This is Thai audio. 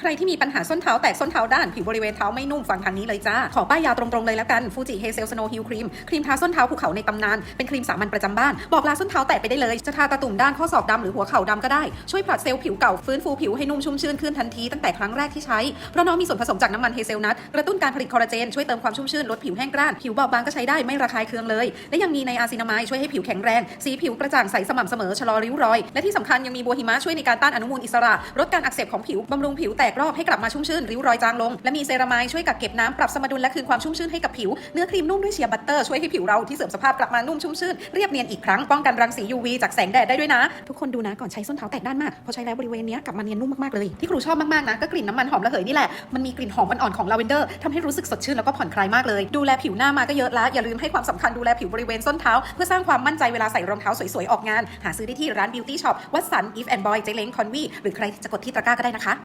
ใครที่มีปัญหาส้นเท้าแตกส้นเท้าด้านผิวบริเวณเท้าไม่นุ่มฟังทางนี้เลยจ้า ขอป้ายยาตรงๆเลยแล้วกันฟูจิเฮเซลสโนฮิลครีมครีมทาส้นเท้าภูเขาในตำนาน เป็นครีมสามัญประจำบ้าน บอกลาส้นเท้าแตกไปได้เลย จะทาตะตุ่มด้านข้อศอกดำหรือหัวเข่าดำก็ได้ ช่วยผลัดเซลล์ผิวเก่าฟื้นฟูผิวให้นุ่มชุ่มชื่นขึ้นทันทีตั้งแต่ครั้งแรกที่ใช้ เพราะน้องมีส่วนผสมจากน้ำมันเฮเซลนัทกระตุ้นการผลิตคอลลาเจนช่วยเติมความชุ่มชื่นลดผิวแห้งกร้านผิวบอบบางก็ใช้ได้ไม่ระคายเคืองเลย และยังมีในอาซินามายช่วยให้ผิวแข็งแรง สีผิวกระจ่างใสสม่ำเสมอชะลอริ้วรอย และที่สำคัญยังมีบัวหิมะช่วยในการต้านอนุมูลอิสระลดการอักเสบของผิวบำรุงผิวแตกรอบให้กลับมาชุ่มชื่นริ้วรอยจางลง และมีเซรามายช่วยกักเก็บน้ำปรับสมดุลและคืนความชุ่มชื่นให้กับผิว เนื้อครีมนุ่มด้วยเชียร์บัตเตอร์ช่วยให้ผิวเราที่เสื่อมสภาพกลับมานุ่มชุ่มชื่นเรียบเนียนอีกครั้งป้องกันรังสี UV จากแสงแดดได้ด้วยนะ ทุกคนดูนะก่อนใช้ส้นเท้าแตกด้านมากพอใช้แล้วบริเวณนี้กลับมาเนียนนุ่มมากๆเลยที่ครูชอบมากๆนะก็กลิ่นน้ำมันหอมระเหยนี่แหละมันมีกลิ่นหอมอ่อนๆของลาเวนเดอร์ทำให้รู้สึกสดชื่นแล้วก็ผ่อนคลายมากเลย ดูแลผิวหน้ามาก็เยอะล้วอย่าลืมให้ความสำคัญดูแลผิวบริเวณส้นเท้า เพื่อสร้างความมั่นใจเวลาใส่รองเท้าสวยๆออกงาน หาซื้อได้ที่ร้าน Beauty Shop วัดสัน If and Boy เจเล้งคอนวีหรือใครจะกดที่ตะกร้าก็ได้นะคะ